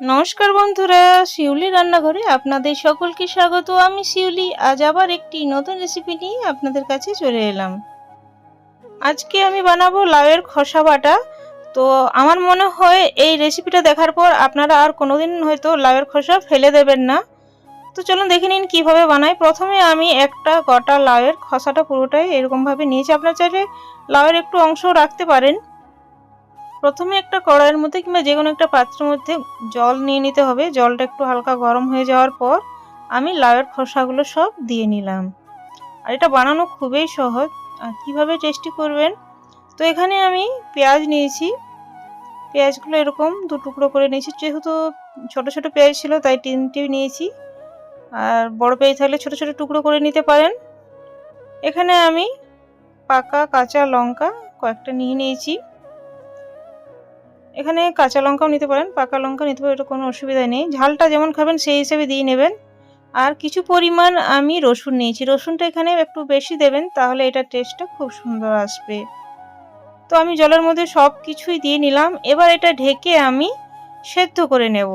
নমস্কার বন্ধুরা, শিউলি রান্নাঘরে আপনাদের সকলকে স্বাগত। আমি শিউলি, আজ আবার একটি নতুন রেসিপি নিয়ে আপনাদের কাছে চলে এলাম। আজকে আমি বানাবো লাউয়ের খসা বাটা। তো আমার মনে হয় এই রেসিপিটা দেখার পর আপনারা আর কোনোদিন হয়তো লাউয়ের খসা ফেলে দেবেন না। তো চলুন দেখে নিন কীভাবে বানাই। প্রথমে আমি একটা গোটা লাউয়ের খসাটা পুরোটাই এরকমভাবে নিয়েছি। আপনার চাইলে লাউয়ের একটু অংশও রাখতে পারেন। প্রথমে একটা কড়াইয়ের মধ্যে কিংবা যে কোনো একটা পাত্রের মধ্যে জল নিয়ে নিতে হবে। জলটা একটু হালকা গরম হয়ে যাওয়ার পর আমি লাউয়ের খোসাগুলো সব দিয়ে নিলাম। আর এটা বানানো খুবই সহজ। আর কীভাবে টেস্টি করবেন? তো এখানে আমি পেঁয়াজ নিয়েছি। পেঁয়াজগুলো এরকম দু টুকরো করে নিয়েছি। যেহেতু ছোট ছোট পেঁয়াজ ছিল, তাই তিনটে নিয়েছি। আর বড় পেঁয়াজ থাকলে ছোট ছোট টুকরো করে নিতে পারেন। এখানে আমি পাকা কাঁচা লঙ্কা কয়েকটা নিয়ে নিয়েছি। এখানে কাঁচা লঙ্কাও নিতে পারেন, পাকা লঙ্কা নিতে পারেন, এটা কোনো অসুবিধা নেই। ঝালটা যেমন খাবেন, সেই হিসেবে দিয়ে নেবেন। আর কিছু পরিমাণ আমি রসুন নিয়েছি। রসুনটা এখানে একটু বেশি দেবেন, তাহলে এটা টেস্টটা খুব সুন্দর আসবে। তো আমি জলের মধ্যে সব কিছুই দিয়ে নিলাম। এবার এটা ঢেকে আমি সেদ্ধ করে নেব।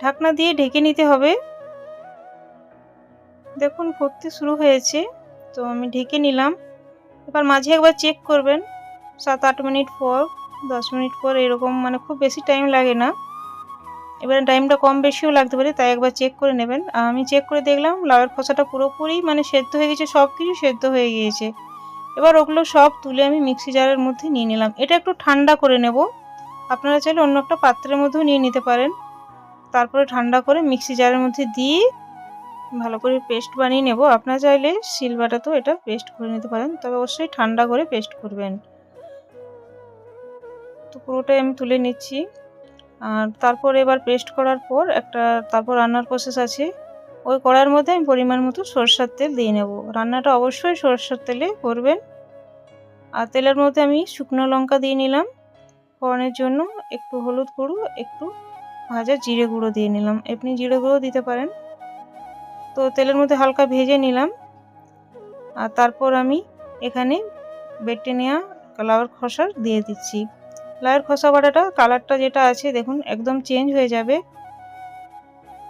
ঢাকনা দিয়ে ঢেকে নিতে হবে। দেখুন, ফুটতে শুরু হয়েছে। তো আমি ঢেকে নিলাম। এবার মাঝে একবার চেক করবেন, সাত আট মিনিট পর। দশ মিনিট পর এরকম মানে খুব বেশি টাইম লাগে না। এবারে টাইমটা কম বেশিও লাগতে পারে, তাই একবার চেক করে নেবেন। আমি চেক করে দেখলাম, লাউয়ের খোসাটা পুরোপুরি মানে সেদ্ধ হয়ে গেছে সব কিছু সেদ্ধ হয়ে গিয়েছে। এবার ওগুলো সব তুলে আমি মিক্সি জারের মধ্যে নিয়ে নিলাম। এটা একটু ঠান্ডা করে নেব। আপনারা চাইলে অন্য একটা পাত্রের মধ্যেও নিয়ে নিতে পারেন। তারপরে ঠান্ডা করে মিক্সি জারের মধ্যে দিয়ে ভালো করে পেস্ট বানিয়ে নেব। আপনারা চাইলে শিলবাটাতেও এটা পেস্ট করে নিতে পারেন, তবে অবশ্যই ঠান্ডা করে পেস্ট করবেন। তো পুরোটাই আমি তুলে নিচ্ছি। আর তারপর এবার পেস্ট করার পর একটা তারপর রান্নার প্রসেস আছে। ওই কড়ার মধ্যে আমি পরিমাণ মতো সরষার তেল দিয়ে নেব। রান্নাটা অবশ্যই সরষার তেলে করবেন। আর তেলের মধ্যে আমি শুকনো লঙ্কা দিয়ে নিলাম। ফোড়নের জন্য একটু হলুদ গুঁড়ো, একটু ভাজা জিরে গুঁড়ো দিয়ে নিলাম। আপনি জিরে গুঁড়ো দিতে পারেন। তো তেলের মধ্যে হালকা ভেজে নিলাম। আর তারপর আমি এখানে বেটে নেওয়া লাউয়ের খসা দিয়ে দিচ্ছি। লাউয়ের খসা বাটাটা কালারটা যেটা আছে, দেখুন, একদম চেঞ্জ হয়ে যাবে।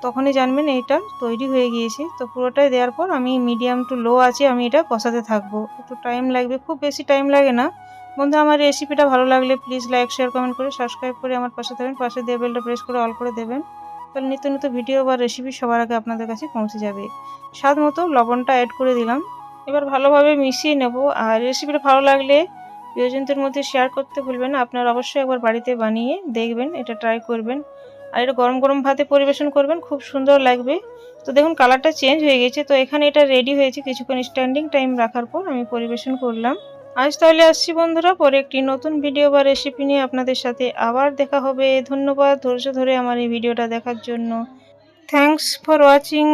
তখনই জানবেন এইটা তৈরি হয়ে গিয়েছে। তো পুরোটাই দেওয়ার পর আমি মিডিয়াম টু লো আছে, আমি এটা কষাতে থাকব। একটু টাইম লাগবে, খুব বেশি টাইম লাগে না। বন্ধু, আমার রেসিপিটা ভালো লাগলে প্লিজ লাইক শেয়ার কমেন্ট করে সাবস্ক্রাইব করে আমার পাশে থাকবেন। পাশে দিয়ে বেলটা প্রেস করে অল করে দেবেন। তাহলে নিত্য নিত্য ভিডিও বা রেসিপি সবার আগে আপনাদের কাছে পৌঁছে যাবে। স্বাদ মতো লবণটা অ্যাড করে দিলাম। এবার ভালোভাবে মিশিয়ে নেব। আর রেসিপিটা ভালো লাগলে প্রিয়জনদের মধ্যে শেয়ার করতে ভুলবেন না। আপনারা অবশ্যই একবার বাড়িতে বানিয়ে দেখবেন, এটা ট্রাই করবেন। আর এটা গরম গরম ভাতে পরিবেশন করবেন, খুব সুন্দর লাগবে। তো দেখুন কালারটা চেঞ্জ হয়ে গেছে। তো এখানে এটা রেডি হয়েছে, কিছুক্ষণ স্ট্যান্ডিং টাইম রাখার পর আমি পরিবেশন করলাম। আজ তাহলে আসছি বন্ধুরা, পরে একটি নতুন ভিডিও বা রেসিপি নিয়ে আপনাদের সাথে আবার দেখা হবে। ধন্যবাদ ধৈর্য ধরে আমার এই ভিডিওটা দেখার জন্য। Thanks for watching